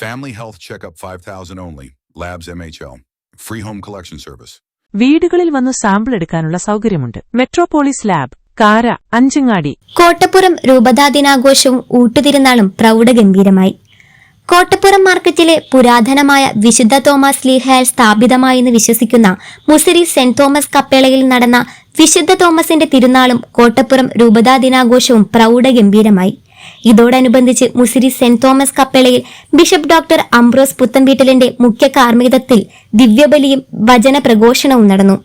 Family health checkup 5000 only. Labs MHL. Free home collection service വീടുകളിൽ വന്ന് sample എടുക്കാനുള്ള സൗകര്യമുണ്ട്. മെട്രോപോളിസ് ലാബ് കാര അഞ്ചങ്ങാടി. കോട്ടപ്പുറം രൂപതാ ദിനാഘോഷവും ഊട്ടുതിരുന്നാളും പ്രൗഢഗംഭീരമായി. കോട്ടപ്പുറം മാർക്കറ്റിലെ പുരാതനമായ വിശുദ്ധ തോമസ് ലീഹയാൽ സ്ഥാപിതമായെന്ന് വിശ്വസിക്കുന്ന മുസിരി സെന്റ് തോമസ് കപ്പേളയിൽ നടന്ന വിശുദ്ധ തോമസിന്റെ തിരുനാളും കോട്ടപ്പുറം രൂപതാ ദിനാഘോഷവും പ്രൗഢഗംഭീരമായി. ഇതോടനുബന്ധിച്ച് മുസിരി സെന്റ് തോമസ് കപ്പേളയിൽ ബിഷപ്പ് ഡോക്ടർ അംബ്രോസ് പുത്തൻവീട്ടലിന്റെ മുഖ്യ കാർമ്മികത്വത്തിൽ ദിവ്യബലിയും ഭജന പ്രഘോഷണവും നടന്നു.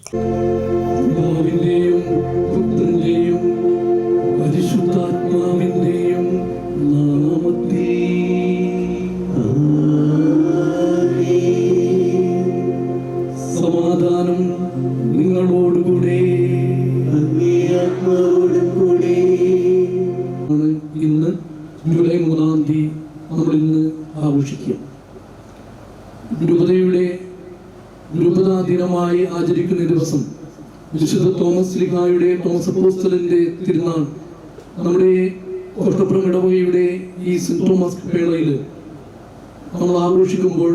രൂപതാ ദിനമായി ആചരിക്കുന്ന ദിവസം വിശുദ്ധ തോമസ് ലിഹായുടെ തോമസ് അപ്പോസ്തലന്റെ തിരുനാൾ നമ്മുടെ കോട്ടപ്പുറം ഇടവകയുടെ ഈ സെന്റ് തോമസ് പേളയിൽ നമ്മൾ ആഘോഷിക്കുമ്പോൾ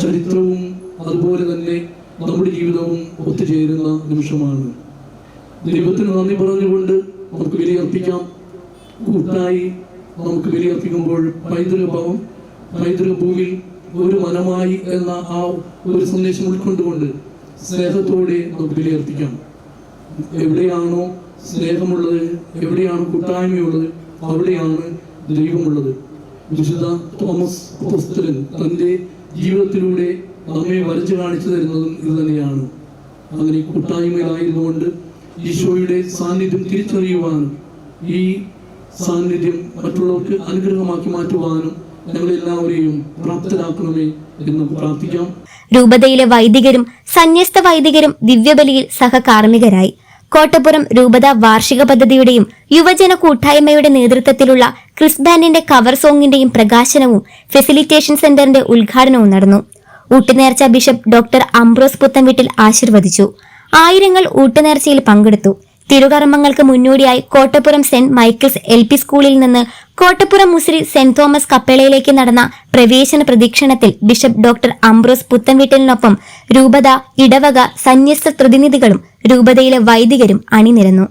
ചരിത്രവും അതുപോലെ തന്നെ നമ്മുടെ ജീവിതവും ഒത്തുചേരുന്ന നിമിഷമാണ്. ദൈവത്തിന് നന്ദി പറഞ്ഞുകൊണ്ട് നമുക്ക് ബലിയർപ്പിക്കാം. കൂട്ടായി നമുക്ക് ബലിയർപ്പിക്കുമ്പോൾ പൈതൃക ഭവം പൈതൃക ഭൂവിൽ ഒരു മനമായി എന്ന ആ ഒരു സന്ദേശം ഉൾക്കൊണ്ടുകൊണ്ട് സ്നേഹത്തോടെ നമുക്ക് ബലിയർപ്പിക്കാം. എവിടെയാണോ സ്നേഹമുള്ളത് എവിടെയാണ് കൂട്ടായ്മയുള്ളത് അവിടെയാണ് ദൈവമുള്ളത്. വിശുദ്ധ തോമസ് പുസ്തകൻ തന്റെ ജീവിതത്തിലൂടെ നമ്മെ വരച്ചു കാണിച്ചു തരുന്നതും ഇത് തന്നെയാണ്. അങ്ങനെ കൂട്ടായ്മയിലായിരുന്നു കൂട്ടായ്മയിലായിരുന്നുകൊണ്ട് ഈശോയുടെ സാന്നിധ്യം തിരിച്ചറിയുവാനും ഈ സാന്നിധ്യം മറ്റുള്ളവർക്ക് അനുഗ്രഹമാക്കി മാറ്റുവാനും പ്രാർത്ഥിക്കാം. രൂപതയിലെ വൈദികരും സന്യസ്ത വൈദികരും ദിവ്യബലിയിൽ സഹകാർമ്മികരായി. കോട്ടപ്പുറം രൂപത വാർഷിക പദ്ധതിയുടെയും യുവജന കൂട്ടായ്മയുടെ നേതൃത്വത്തിലുള്ള ക്രിസ് ബാൻഡിന്റെ കവർ സോങ്ങിന്റെയും പ്രകാശനവും ഫെസിലിറ്റേഷൻ സെന്ററിന്റെ ഉദ്ഘാടനവും നടന്നു. ഊട്ടുനേർച്ച ബിഷപ്പ് ഡോക്ടർ അംബ്രോസ് പുത്തൻവീട്ടിൽ ആശീർവദിച്ചു. ആയിരങ്ങൾ ഊട്ടുനേർച്ചയിൽ പങ്കെടുത്തു. തിരുകർമ്മങ്ങൾക്ക് മുന്നോടിയായി Kottappuram saint Michael's L P സ്കൂളിൽ നിന്ന് കോട്ടപ്പുറം മുസ്രി സെന്റ് തോമസ് കപ്പേളയിലേക്ക് നടന്ന പ്രവേശന പ്രദീക്ഷണത്തിൽ ബിഷപ്പ് ഡോക്ടർ അംബ്രോസ് പുത്തൻവീട്ടലിനൊപ്പം രൂപത ഇടവക സന്യസ്ത പ്രതിനിധികളും രൂപതയിലെ വൈദികരും അണിനിരന്നു.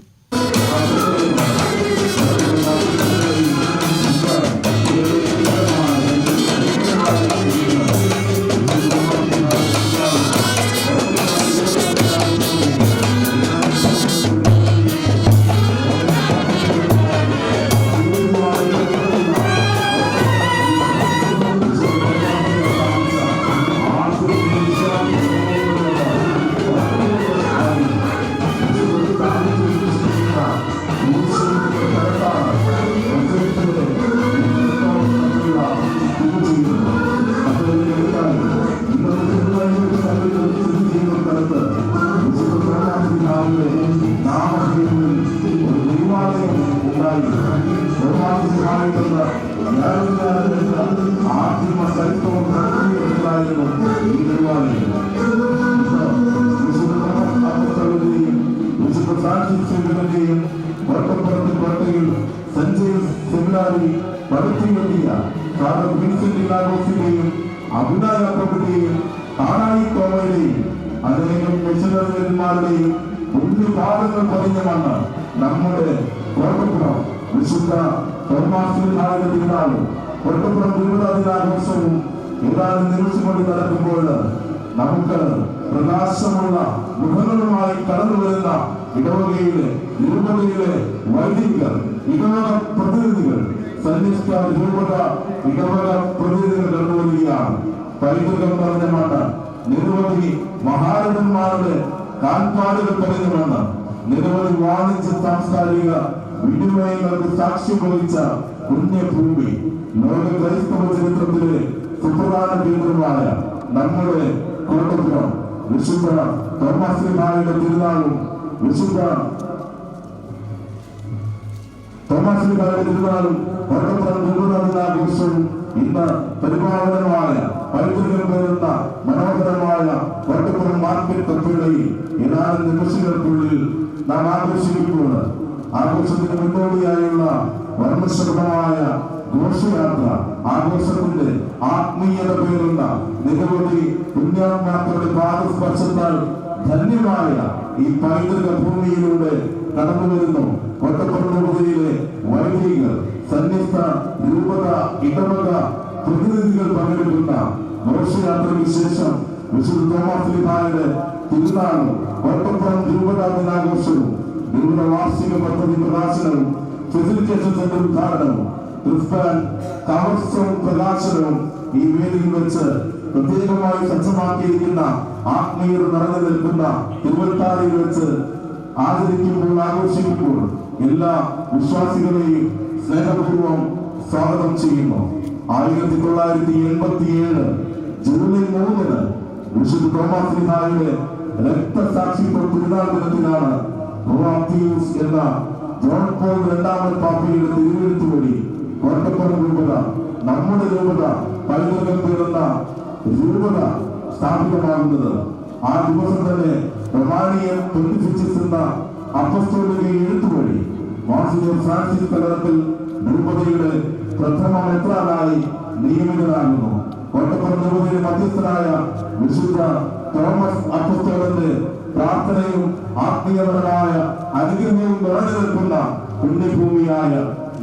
അഭിനയപ്പെടുകയും താനായി തോമയുടെയും അനേകം മിഷനറിമാരുടെയും പുണ്യപാദങ്ങൾ പതിഞ്ഞ മണ്ണ് നമ്മുടെ കോട്ടപ്പുറം. വിശുദ്ധ തോമാസിനായ തിരുനാളും കോട്ടപ്പുറം ദുരിതാദിനാഘോഷവും ഏതാനും നിമിഷം നടക്കുമ്പോൾ നമുക്ക് പ്രകാശമുള്ള മുഖങ്ങളുമായി കടന്നു വരുന്ന ഇടവകയിലെ നിരുപതയിലെ വൈദികർ ഇടവക പ്രതിനിധികൾ സന്നിഷ്ഠ രൂപത ഇടവക പ്രതിനിധികൾ കടന്നു വരികയാണ് പൈതൃകം പറഞ്ഞ മണ്ണ് നിരവധി മഹാരഥന്മാരുടെ കാൽപ്പാടുകൾ മണ്ണ് നിരവധി വാണിജ്യ സാംസ്കാരിക വിനിമയങ്ങൾക്ക് സാക്ഷ്യം വഹിച്ച പുണ്യഭൂമി. ലോക ക്രൈസ്തവ ചരിത്രത്തിലെ സുപ്രധാന കേന്ദ്രമായ നമ്മുടെ കോട്ടപ്പുറം. വിശുദ്ധ തോമാശ്രീമാരുടെ തിരുനാളും വിശുദ്ധ കോട്ടപ്പുറം ദുരിതാദിനാഘോഷവും ഇന്ന് പരിപാലനമായ പൈതൃകം പേരുന്ന മനോഹരമായ വട്ടപ്പുറം മാർക്കറ്റ് കപ്പുകളിൽ ഏതാനും നിമിഷങ്ങൾക്കുള്ളിൽ നാം ആഘോഷിക്കുമ്പോൾ ആഘോഷത്തിന് മുന്നോടിയായുള്ള വർണശ്രമമായ ഘോഷയാത്ര ആഘോഷത്തിന്റെ ആത്മീയത പേരുന്ന നിരവധി പുണ്യാത്മാക്കളുടെ പാദസ്പർശത്താൽ ധന്യമായ ഈ പൈതൃക ഭൂമിയിലൂടെ കടന്നു വരുന്നു. രൂപതയിലെ വൈദികർ സന്യസ്ത രൂപത ഇടവക പ്രതിനിധികൾ പങ്കെടുക്കുന്ന ഘോഷയാത്രയ്ക്ക് ശേഷം വിശുദ്ധ തോമസ് ലിഹായുടെ തിരുനാളും കൊട്ടപ്പുറം രൂപത ദിനാഘോഷവും രൂപത വാർഷിക പദ്ധതി പ്രകാശനവും ഫെസിലിറ്റേഷൻ സെന്റർ ഉദ്ഘാടനവും പ്രകാശനവും ഈ വേദിയിൽ വെച്ച് പ്രത്യേകമായി സജ്ജമാക്കിയിരിക്കുന്ന ആത്മീയത നിറഞ്ഞു നിൽക്കുന്ന തിരുവത്താറിൽ വെച്ച് ആചരിക്കുമ്പോൾ ആഘോഷിക്കുമ്പോൾ എല്ലാ വിശ്വാസികളെയും സ്നേഹപൂർവം സ്വാഗതം ചെയ്യുന്നു. ആയിരത്തി തൊള്ളായിരത്തി എൺപത്തി ഏഴ് ജൂലൈ മൂന്നിന് വിശുദ്ധ തോമസ് ലിഹായുടെ രക്തസാക്ഷിത്വ തിരുനാൾ ദിനത്തിലാണ് റോമാത്യൂസ് എന്ന ജോൺ പോൾ രണ്ടാമൻ പാപ്പയുടെ തിരുവെഴുത്ത് വഴി കോട്ടപ്പുറം രൂപത നമ്മുടെ രൂപത പൈതൃകം പേരുന്ന രൂപത സ്ഥാപിതമാകുന്നത് ആ ദിവസം തന്നെ റൊമാനിയെ പൊന്തിഫിച്ചിസ് എന്ന അപ്പസ്തോലിക എഴുത്തുവഴി വഴി മോൺസിഞ്ഞർ ഫ്രാൻസിസ് തലത്തിൽ രൂപതയുടെ പ്രഥമ മെത്രാനായി നിയമിതനാകുന്നു. കോട്ടപ്പുറം മധ്യസ്ഥനായ വിശുദ്ധ തോമസ് അപ്പസ്തോലന്റെ പ്രാർത്ഥനയും ആത്മീയപരമായ അനുഗ്രഹവും നിറഞ്ഞു നിൽക്കുന്ന പുണ്യഭൂമിയായ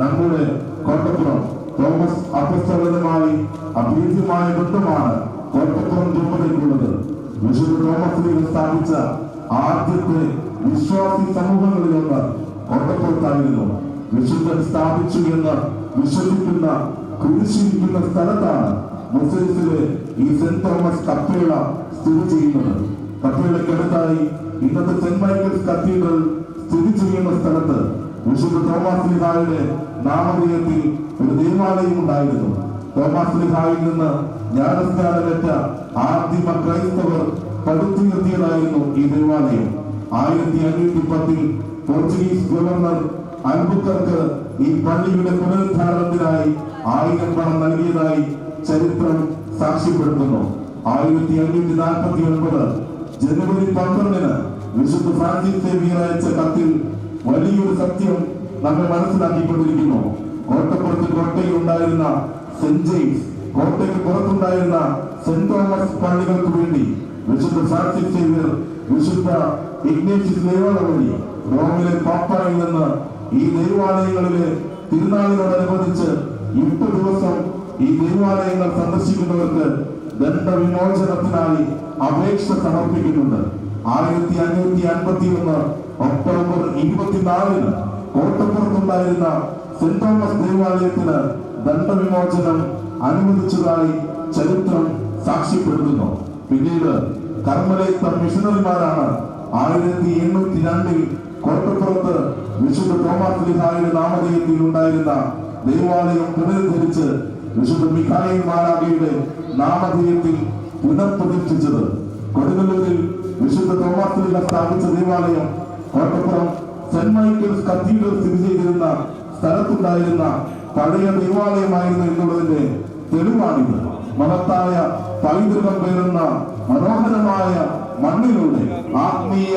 നമ്മുടെ കോട്ടപ്പുറം തോമസ് അപ്പസ്തോലനുമായി അഭേദ്യമായ ബന്ധമാണ് കോട്ടപ്പുറം രൂപതയ്ക്കുള്ളത് വിശുദ്ധ തോമസ് ലീഗ് സ്ഥാപിച്ച ആദ്യത്തെ വിശ്വാസി സമൂഹങ്ങളിലൊന്ന് കോട്ടപ്പുറത്തായിരുന്നു. വിശുദ്ധൻ സ്ഥാപിച്ചു എന്ന് വിശ്വസിക്കുന്ന കുരിശിരിക്കുന്ന സ്ഥലത്താണ് മുസ്ലിംസിലെ ഈ സെന്റ് തോമസ് കപ്പേള സ്ഥിതി ചെയ്യുന്നത്. കപ്പേളയ്ക്കടുത്തായി ഇന്നത്തെ സെന്റ് മൈക്കിൾസ് കത്തീഡ്രൽ സ്ഥിതി ചെയ്യുന്ന സ്ഥലത്ത് വിശുദ്ധ തോമസ് ലിഹായുടെ നാമധേയത്തിൽ ഒരു ദേവാലയം ഉണ്ടായിരുന്നു. തോമസ് ലിഹായിൽ നിന്ന് ജ്ഞാനസ്നാനമേറ്റ ആദ്യമ ക്രൈസ്തവർ പടുത്തുയർത്തിയതായിരുന്നു ഈ ദേവാലയം. ആയിരത്തി അഞ്ഞൂറ്റി പത്തിൽ പോർച്ചുഗീസ് ഗവർണർ അൽബുക്കർക്ക് ഈ പള്ളിയുടെ പുനരുദ്ധാരണത്തിനായി ആയിരം പണം നൽകിയതായി ചരിത്രം സാക്ഷ്യപ്പെടുത്തുന്നു. ആയിരത്തി അഞ്ഞൂറ്റി നാൽപ്പത്തി ഒൻപത് ജനുവരി പന്ത്രണ്ടിന് വിശുദ്ധ ഫ്രാൻസിസ് സേവിയർ അയച്ച കത്തിൽ വലിയൊരു സത്യം നമ്മെ മനസ്സിലാക്കിക്കൊണ്ടിരിക്കുന്നു. കോട്ടപ്പുറത്ത് കോട്ടയിൽ ഉണ്ടായിരുന്ന സെന്റ് ജെയിംസ് കോട്ടയ്ക്ക് പുറത്തുണ്ടായിരുന്ന സെന്റ് തോമസ് പള്ളികൾക്ക് വേണ്ടി വിശുദ്ധ ഫ്രാൻസിസ് സേവ്യർ വിശുദ്ധ ഇഗ്നേഷ്യസ് ദേവാലയ റോമിലെ പാപ്പായിൽ നിന്ന് ഈ ദേവാലയങ്ങളിലെ തിരുനാളിനോടനുബന്ധിച്ച് എട്ട് ദിവസം ഈ ദേവാലയങ്ങൾ സന്ദർശിക്കുന്നവർക്ക് ദണ്ഡവിമോചനത്തിനായി അപേക്ഷ സമർപ്പിക്കുന്നുണ്ട്. ആയിരത്തി അഞ്ഞൂറ്റി അൻപത്തി ഒന്ന് ഒക്ടോബർ ഇരുപത്തിനാലിന് കോട്ടപ്പുറത്തുണ്ടായിരുന്ന സെന്റ് തോമസ് ദേവാലയത്തിന് ദണ്ഡവിമോചനം അനുവദിച്ചതായി ചരിത്രം സാക്ഷ്യപ്പെടുത്തുന്നു. പിന്നീട് കർമ്മലേത്ത മിഷണറിമാരാണ് ആയിരത്തി എണ്ണൂറ്റി രണ്ടിൽ കോട്ടപ്പുറത്ത് വിശുദ്ധ തോമാസ് ലിഹായുടെ നാമധേയത്തിൽ ഉണ്ടായിരുന്ന ദേവാലയം പുനരുദ്ധരിച്ച് വിശുദ്ധ മിഖായിൽ മാലാഖയുടെ നാമധേയത്തിൽ പുനഃപ്രതിഷ്ഠിച്ചത്. കൊടുങ്ങല്ലൂരിൽ വിശുദ്ധ തോമാസ് സ്ഥാപിച്ച ദേവാലയം കോട്ടപ്പുറം സെന്റ് മൈക്കിൾസ് കത്തീഡ്രൽ സ്ഥിതി ചെയ്തിരുന്ന സ്ഥലത്തുണ്ടായിരുന്ന പഴയ ദേവാലയമായിരുന്നു എന്നുള്ളതിന്റെ തെളിവാണിത്. മഹത്തായ പൈതൃകം പേരുന്ന മനോഹരമായ മണ്ണിലൂടെ ആത്മീയ